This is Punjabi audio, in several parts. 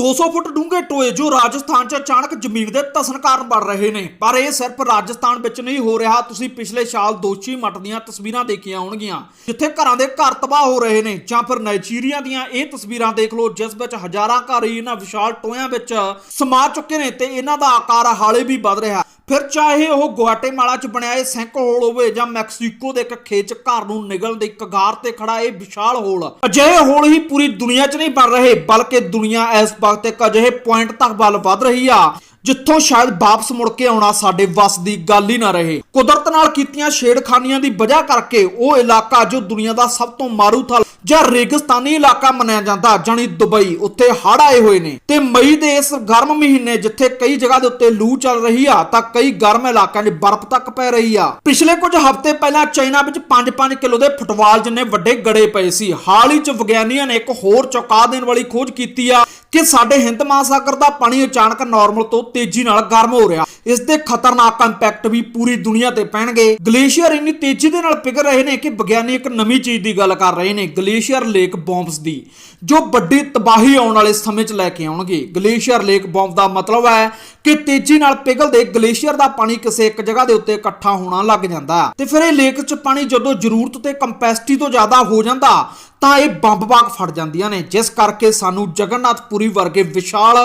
200 ਫੁੱਟ ਡੂੰਘੇ ਟੋਏ ਜੋ ਰਾਜਸਥਾਨ 'ਚ ਅਚਾਨਕ ਜ਼ਮੀਨ ਦੇ ਧਸਣ ਕਾਰਨ ਬਣ ਰਹੇ ਨੇ। ਪਰ ਇਹ ਸਿਰਫ ਰਾਜਸਥਾਨ ਵਿੱਚ ਨਹੀਂ ਹੋ ਰਿਹਾ। ਤੁਸੀਂ ਪਿਛਲੇ ਸਾਲ ਦੋਸ਼ੀ ਮੱਟ ਦੀਆਂ ਤਸਵੀਰਾਂ ਦੇਖੀਆਂ ਹੋਣਗੀਆਂ, ਜਿੱਥੇ ਘਰਾਂ ਦੇ ਘਰ ਤਬਾਹ ਹੋ ਰਹੇ ਨੇ ਜਾਂ ਫਿਰ ਨਾਈਜੀਰੀਆ ਦੀਆਂ ਇਹ ਤਸਵੀਰਾਂ ਦੇਖ ਲਓ, ਜਿਸ ਵਿੱਚ ਹਜ਼ਾਰਾਂ ਘਰ ਹੀ ਇਹਨਾਂ ਵਿਸ਼ਾਲ ਟੋਇਆਂ ਵਿੱਚ ਸਮਾ ਚੁੱਕੇ ਨੇ ਤੇ ਇਹਨਾਂ ਦਾ ਆਕਾਰ ਹਾਲੇ ਵੀ ਵੱਧ ਰਿਹਾ। ਫਿਰ ਚਾਹੇ ਉਹ ਗੁਆਟੇਮਾਲਾ 'ਚ ਬਣਿਆ ਇਹ ਸੈਂਕ ਹੋਲ ਹੋਵੇ ਜਾਂ ਮੈਕਸੀਕੋ ਦੇ ਇੱਕ ਖੇਤ 'ਚ ਘਰ ਨੂੰ ਨਿਗਲ ਦੇ ਕਗਾਰ ਤੇ ਖੜਾ ਇਹ ਵਿਸ਼ਾਲ ਹੋਲ, ਅਜਿਹੇ ਹੋਲ ਹੀ ਪੂਰੀ ਦੁਨੀਆ 'ਚ ਨਹੀਂ ਬਣ ਰਹੇ, ਬਲਕਿ ਦੁਨੀਆ ਇਸ ਵਕਤ ਇੱਕ ਅਜਿਹੇ ਪੁਆਇੰਟ ਤੱਕ ਵੱਲ ਵੱਧ ਰਹੀ ਆ, ਜਿੱਥੋਂ ਸ਼ਾਇਦ ਵਾਪਸ ਮੁੜ ਕੇ ਆਉਣਾ ਸਾਡੇ ਵੱਸ ਦੀ ਗੱਲ ਹੀ ਨਾ ਰਹੇ। ਕੁਦਰਤ ਨਾਲ ਕੀਤੀਆਂ ਛੇੜਖਾਨੀਆਂ ਦੀ ਵਜ੍ਹਾ ਕਰਕੇ ਉਹ ਇਲਾਕਾ ਜੋ ਦੁਨੀਆ ਦਾ ਸਭ ਤੋਂ ਮਾਰੂਥਲ ਜਾਂ ਰੇਗਿਸਤਾਨੀ ਇਲਾਕਾ ਮੰਨਿਆ ਜਾਂਦਾ, ਜਾਣੀ ਦੁਬਈ, ਉੱਥੇ ਹੜ੍ਹ ਆਏ ਹੋਏ ਨੇ। ਤੇ ਮਈ ਦੇ ਇਸ ਗਰਮ ਮਹੀਨੇ ਜਿੱਥੇ ਕਈ ਜਗ੍ਹਾ ਦੇ ਉੱਤੇ ਲੂ ਚੱਲ ਰਹੀ ਆ, ਤਾਂ ਕਈ ਗਰਮ ਇਲਾਕਿਆਂ 'ਚ ਬਰਫ਼ ਤੱਕ ਪੈ ਰਹੀ ਆ। ਪਿਛਲੇ ਕੁਝ ਹਫ਼ਤੇ ਪਹਿਲਾਂ ਚਾਈਨਾ ਵਿੱਚ 5-5 ਕਿਲੋ ਦੇ ਫੁੱਟਬਾਲ ਜਿੰਨੇ ਵੱਡੇ ਗੜੇ ਪਏ ਸੀ, ਹਾਲ ਹੀ 'ਚ ਵਿਗਿਆਨੀਆਂ ਨੇ ਇੱਕ ਹੋਰ ਚੌਕਾ ਦੇਣ ਵਾਲੀ ਖੋਜ ਕੀਤੀ ਆ। ਕਿ ਸਾਡੇ ਹਿੰਦ ਮਹਾਸਾਗਰ ਦਾ ਪਾਣੀ ਅਚਾਨਕ ਨਾਰਮਲ ਤੋਂ ਤੇਜ਼ੀ ਨਾਲ ਗਰਮ ਹੋ ਰਿਹਾ। ਇਸ ਦੇ ਖਤਰਨਾਕ ਇੰਪੈਕਟ ਵੀ ਪੂਰੀ ਦੁਨੀਆ ਤੇ ਪੈਣਗੇ। ਗਲੇਸ਼ੀਅਰ ਇੰਨੀ ਤੇਜ਼ੀ ਦੇ ਨਾਲ ਪਿਘਲ ਰਹੇ ਨੇ ਕਿ ਵਿਗਿਆਨੀ ਇੱਕ ਨਵੀਂ ਚੀਜ਼ ਦੀ ਗੱਲ ਕਰ ਰਹੇ ਨੇ, ਗਲੇਸ਼ੀਅਰ ਲੇਕ ਬੌਂਬਸ ਦੀ, ਜੋ ਵੱਡੀ ਤਬਾਹੀ ਆਉਣ ਵਾਲੇ ਸਮੇਂ 'ਚ ਲੈ ਕੇ ਆਉਣਗੇ। ਗਲੇਸ਼ੀਅਰ ਲੇਕ ਬੌਂਬ ਦਾ ਮਤਲਬ ਹੈ ਕਿ ਤੇਜ਼ੀ ਨਾਲ ਪਿਘਲਦੇ ਗਲੇਸ਼ੀਅਰ ਦਾ ਪਾਣੀ ਕਿਸੇ ਇੱਕ ਜਗ੍ਹਾ ਦੇ ਉੱਤੇ ਇਕੱਠਾ ਹੋਣਾ ਲੱਗ ਜਾਂਦਾ। ਹੈ ਤੇ ਫਿਰ ਇਹ ਲੇਕ 'ਚ ਪਾਣੀ ਜਦੋਂ ਜ਼ਰੂਰਤ ਤੇ ਕੰਪੈਸਿਟੀ ਤੋਂ ਜ਼ਿਆਦਾ ਹੋ ਜਾਂਦਾ, ਤਾਂ ਇਹ ਬੰਬ ਬਾਗ ਫਟ ਜਾਂਦੀਆਂ ਨੇ। ਜਿਸ ਕਰਕੇ ਸਾਨੂੰ ਜਗਨਨਾਥਪੁਰੀ ਵਰਗੇ ਵਿਸ਼ਾਲ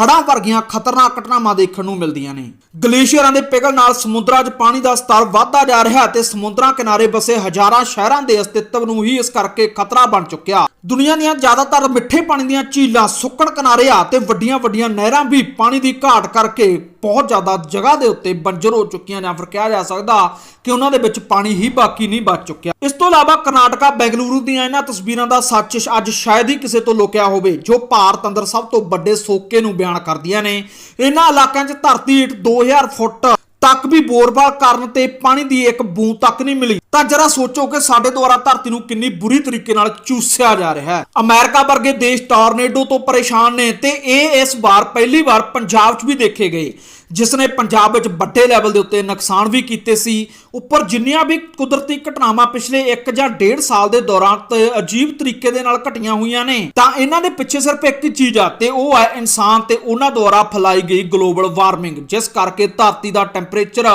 ਹੜ੍ਹਾਂ ਵਰਗੀਆਂ ਖਤਰਨਾਕ ਘਟਨਾਵਾਂ ਦੇਖਣ ਨੂੰ ਮਿਲਦੀਆਂ ਨੇ। ਗਲੇਸ਼ੀਅਰਾਂ ਦੇ ਪਿਘਲ ਨਾਲ ਸਮੁੰਦਰਾਂ 'ਚ ਪਾਣੀ ਦਾ ਸਤਰ ਵੱਧਦਾ ਜਾ ਰਿਹਾ ਤੇ ਸਮੁੰਦਰਾਂ ਕਿਨਾਰੇ ਵਸੇ ਹਜ਼ਾਰਾਂ ਸ਼ਹਿਰਾਂ ਦੇ ਅਸਤਿਤਵ ਨੂੰ ਹੀ ਇਸ ਕਰਕੇ ਖਤਰਾ ਬਣ ਚੁੱਕਿਆ। ਦੁਨੀਆ ਦੀਆਂ ਜ਼ਿਆਦਾਤਰ ਮਿੱਠੇ ਪਾਣੀ ਦੀਆਂ ਝੀਲਾਂ ਸੁੱਕਣ ਕਿਨਾਰੇ ਆ ਤੇ ਵੱਡੀਆਂ-ਵੱਡੀਆਂ ਨਹਿਰਾਂ ਵੀ ਪਾਣੀ ਦੀ ਘਾਟ ਕਰਕੇ ਬਹੁਤ ਜ਼ਿਆਦਾ ਜਗ੍ਹਾ ਦੇ ਉੱਤੇ ਬੰਜਰ ਹੋ ਚੁੱਕੀਆਂ ਜਾਂ ਫਿਰ ਕਿਹਾ ਜਾ ਸਕਦਾ ਕਿ ਉਹਨਾਂ ਦੇ ਵਿੱਚ ਪਾਣੀ ਹੀ ਬਾਕੀ ਨਹੀਂ ਬਚ ਚੁੱਕਿਆ। ਇਸ ਤੋਂ ਇਲਾਵਾ ਕਰਨਾਟਕਾ, ਬੈਂਗਲੁਰੂ ਦੀਆਂ ਇਹਨਾਂ ਤਸਵੀਰਾਂ ਦਾ ਸੱਚ ਅੱਜ ਸ਼ਾਇਦ ਹੀ ਕਿਸੇ ਤੋਂ ਲੁਕਿਆ ਹੋਵੇ, ਜੋ ਭਾਰਤ ਅੰਦਰ ਸਭ ਤੋਂ ਵੱਡੇ ਸੋਕੇ ਨੂੰ ਬਿਆਨ ਕਰਦੀਆਂ ਨੇ। ਇਹਨਾਂ ਇਲਾਕਿਆਂ 'ਚ ਧਰਤੀ ਹੇਠ 2000 ਫੁੱਟ ਤੱਕ ਵੀ ਬੋਰਬਾਲ ਕਰਨ ਤੇ ਪਾਣੀ ਦੀ ਇੱਕ ਬੂੰਦ ਤੱਕ ਨਹੀਂ ਮਿਲੀ। ਤਾਂ ਜਰਾ ਸੋਚੋ ਕਿ ਸਾਡੇ ਦੁਆਰਾ ਧਰਤੀ ਨੂੰ ਕਿੰਨੀ ਬੁਰੀ ਤਰੀਕੇ ਨਾਲ ਚੂਸਿਆ ਜਾ ਰਿਹਾ ਹੈ। ਅਮਰੀਕਾ ਵਰਗੇ ਦੇਸ਼ ਟਾਰਨੇਡੋ ਤੋਂ ਪਰੇਸ਼ਾਨ ਨੇ ਤੇ ਇਹ ਇਸ ਵਾਰ ਪਹਿਲੀ ਵਾਰ ਪੰਜਾਬ 'ਚ ਵੀ ਦੇਖੇ ਗਏ ਜਿਸ ਨੇ ਪੰਜਾਬ ਵਿੱਚ ਵੱਡੇ ਲੈਵਲ ਦੇ ਉੱਤੇ ਨੁਕਸਾਨ ਵੀ ਕੀਤੇ ਸੀ। ਉੱਪਰ ਜਿੰਨੀਆਂ ਵੀ ਕੁਦਰਤੀ ਘਟਨਾਵਾਂ ਪਿਛਲੇ 1 ਜਾਂ 1.5 ਸਾਲ ਦੇ ਦੌਰਾਨ ਤੇ ਅਜੀਬ ਤਰੀਕੇ ਦੇ ਨਾਲ ਘਟੀਆਂ ਹੋਈਆਂ ਨੇ, ਤਾਂ ਇਹਨਾਂ ਦੇ ਪਿੱਛੇ ਸਿਰਫ ਇੱਕ ਹੀ ਚੀਜ਼ ਆ ਤੇ ਉਹ ਹੈ ਇਨਸਾਨ ਤੇ ਉਹਨਾਂ ਦੁਆਰਾ ਫੈਲਾਈ ਗਈ ਗਲੋਬਲ ਵਾਰਮਿੰਗ, ਜਿਸ ਕਰਕੇ ਧਰਤੀ ਦਾ ਟੈਂਪਰੇਚਰ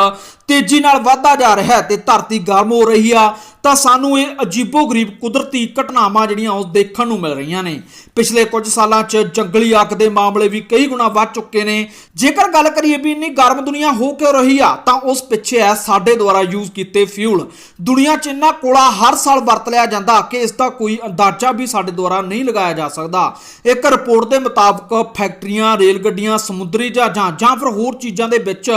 ਤੇਜ਼ੀ ਨਾਲ ਵਧਦਾ ਜਾ ਰਿਹਾ ਹੈ ਤੇ ਧਰਤੀ ਗਰਮ ਹੋ ਰਹੀ ਆ, ਤਾਂ ਸਾਨੂੰ ਇਹ ਅਜੀਬੋ-ਗਰੀਬ ਕੁਦਰਤੀ ਘਟਨਾਵਾਂ ਜਿਹੜੀਆਂ ਉਹ ਦੇਖਣ ਨੂੰ ਮਿਲ ਰਹੀਆਂ ਨੇ। ਪਿਛਲੇ ਕੁਝ ਸਾਲਾਂ 'ਚ ਜੰਗਲੀ ਅੱਗ ਦੇ ਮਾਮਲੇ ਵੀ ਕਈ ਗੁਣਾ ਵੱਧ ਚੁੱਕੇ ਨੇ। ਜੇਕਰ ਗੱਲ ਕਰੀਏ ਵੀ ਇੰਨੀ ਗਰਮ ਦੁਨੀਆ ਹੋ ਕਿਉਂ ਰਹੀ ਆ, ਤਾਂ ਉਸ ਪਿੱਛੇ ਹੈ ਸਾਡੇ ਦੁਆਰਾ ਯੂਜ਼ ਕੀਤੇ ਫਿਊਲ। ਦੁਨੀਆ 'ਚ ਇੰਨਾ ਕੋਲਾ ਹਰ ਸਾਲ ਵਰਤ ਲਿਆ ਜਾਂਦਾ ਕਿ ਇਸ ਦਾ ਕੋਈ ਅੰਦਾਜ਼ਾ ਵੀ ਸਾਡੇ ਦੁਆਰਾ ਨਹੀਂ ਲਗਾਇਆ ਜਾ ਸਕਦਾ। ਇੱਕ ਰਿਪੋਰਟ ਦੇ ਮੁਤਾਬਕ ਫੈਕਟਰੀਆਂ, ਰੇਲ ਗੱਡੀਆਂ, ਸਮੁੰਦਰੀ ਜਹਾਜ਼ਾਂ ਜਾਂ ਫਿਰ ਹੋਰ ਚੀਜ਼ਾਂ ਦੇ ਵਿੱਚ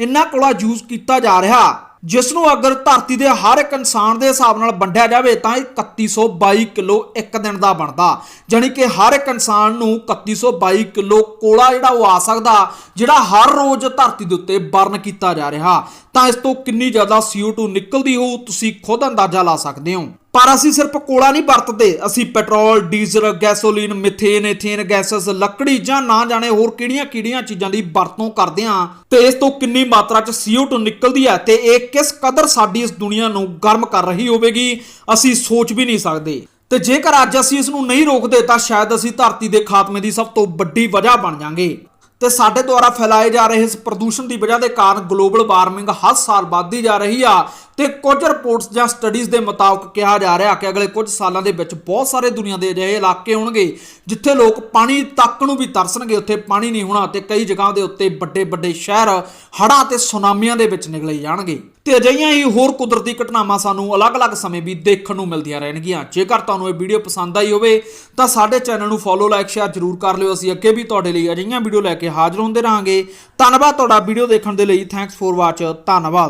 ਇੰਨਾ ਕੋਲਾ ਯੂਜ਼ ਕੀਤਾ ਜਾ ਰਿਹਾ ਜਿਸ ਨੂੰ ਅਗਰ ਧਰਤੀ ਦੇ ਹਰ ਇੱਕ ਇਨਸਾਨ ਦੇ ਹਿਸਾਬ ਨਾਲ ਵੰਡਿਆ ਜਾਵੇ ਤਾਂ ਇਹ 3122 ਕਿਲੋ ਇੱਕ ਦਿਨ ਦਾ ਬਣਦਾ। ਜਾਣੀ ਕਿ ਹਰ ਇੱਕ ਇਨਸਾਨ ਨੂੰ 3122 ਕਿਲੋ ਕੋਲਾ ਜਿਹੜਾ ਉਹ ਆ ਸਕਦਾ, ਜਿਹੜਾ ਹਰ ਰੋਜ਼ ਧਰਤੀ ਦੇ ਉੱਤੇ ਬਰਨ ਕੀਤਾ ਜਾ ਰਿਹਾ। ਤਾਂ ਇਸ ਤੋਂ ਕਿੰਨੀ ਜ਼ਿਆਦਾ CO2 ਨਿਕਲਦੀ ਹੋਊ, ਤੁਸੀਂ ਖੁਦ ਅੰਦਾਜ਼ਾ ਲਾ ਸਕਦੇ ਹੋ। ਪਰ ਅਸੀਂ ਸਿਰਫ ਕੋਲਾ ਨਹੀਂ ਵਰਤਦੇ। ਅਸੀਂ petrol, diesel, gasoline, methane, ethane, gases, ਲੱਕੜੀ ਜਾਂ ਨਾ ਜਾਣੇ ਹੋਰ ਕਿਹੜੀਆਂ-ਕਿਹੜੀਆਂ ਚੀਜ਼ਾਂ ਦੀ ਵਰਤੋਂ ਕਰਦੇ ਹਾਂ ਤੇ ਇਸ ਤੋਂ ਕਿੰਨੀ ਮਾਤਰਾ 'ਚ CO2 ਨਿਕਲਦੀ ਹੈ ਤੇ ਇਹ ਕਿਸ ਕਦਰ ਸਾਡੀ ਇਸ ਦੁਨੀਆ ਨੂੰ ਗਰਮ ਕਰ ਰਹੀ ਹੋਵੇਗੀ, ਅਸੀਂ ਸੋਚ ਵੀ ਨਹੀਂ ਸਕਦੇ। ਤੇ ਜੇਕਰ ਅੱਜ ਅਸੀਂ ਇਸ ਨੂੰ ਨਹੀਂ ਰੋਕਦੇ ਤਾਂ ਸ਼ਾਇਦ ਅਸੀਂ ਧਰਤੀ ਦੇ ਖਾਤਮੇ ਦੀ ਸਭ ਤੋਂ ਵੱਡੀ ਵਜ੍ਹਾ ਬਣ ਜਾਾਂਗੇ। ਤੇ ਸਾਡੇ ਦੁਆਰਾ ਫੈਲਾਏ ਜਾ ਰਹੇ ਇਸ ਪ੍ਰਦੂਸ਼ਣ ਦੀ ਵਜ੍ਹਾ ਦੇ ਕਾਰਨ ਗਲੋਬਲ ਵਾਰਮਿੰਗ ਹਰ ਸਾਲ ਵੱਧਦੀ ਜਾ ਰਹੀ ਆ ਤੇ ਕੁਝ ਰਿਪੋਰਟਸ ਜਾਂ ਸਟੱਡੀਜ਼ ਦੇ ਮੁਤਾਬਕ ਕਿਹਾ ਜਾ ਰਿਹਾ ਕਿ ਅਗਲੇ ਕੁਝ ਸਾਲਾਂ ਦੇ ਵਿੱਚ ਬਹੁਤ ਸਾਰੇ ਦੁਨੀਆ ਦੇ ਅਜਿਹੇ ਇਲਾਕੇ ਹੋਣਗੇ ਜਿੱਥੇ ਲੋਕ ਪਾਣੀ ਤੱਕ ਨੂੰ ਵੀ ਤਰਸਣਗੇ, ਉੱਥੇ ਪਾਣੀ ਨਹੀਂ ਹੋਣਾ ਤੇ ਕਈ ਜਗ੍ਹਾ ਦੇ ਉੱਤੇ ਵੱਡੇ ਵੱਡੇ ਸ਼ਹਿਰ, ਹੜ੍ਹਾਂ ਤੇ ਸੁਨਾਮੀਆਂ ਦੇ ਵਿੱਚ ਨਿਕਲੇ ਜਾਣਗੇ। ਤੇ ਅਜਿਹੀਆਂ ਹੀ ਹੋਰ ਕੁਦਰਤੀ ਘਟਨਾਵਾਂ ਸਾਨੂੰ ਅਲੱਗ-ਅਲੱਗ ਸਮੇਂ ਵੀ ਦੇਖਣ ਨੂੰ ਮਿਲਦੀਆਂ ਰਹਿਣਗੀਆਂ। ਜੇਕਰ ਤੁਹਾਨੂੰ ਇਹ ਵੀਡੀਓ ਪਸੰਦ ਆਈ ਹੋਵੇ, ਤਾਂ ਸਾਡੇ ਚੈਨਲ ਨੂੰ ਫੋਲੋ ਲਾਈਕ ਸ਼ੇਅਰ ਜ਼ਰੂਰ ਕਰ ਲਿਓ। ਅਸੀਂ ਅੱਗੇ ਵੀ ਤੁਹਾਡੇ ਲਈ ਅਜਿਹੀਆਂ ਵੀਡੀਓ ਲੈ ਕੇ ਹਾਜ਼ਰ ਹੁੰਦੇ ਰਹਾਂਗੇ। ਧੰਨਵਾਦ ਤੁਹਾਡਾ ਵੀਡੀਓ ਦੇਖਣ ਦੇ ਲਈ। ਥੈਂਕਸ ਫੋਰ ਵਾਚ ਧੰਨਵਾਦ।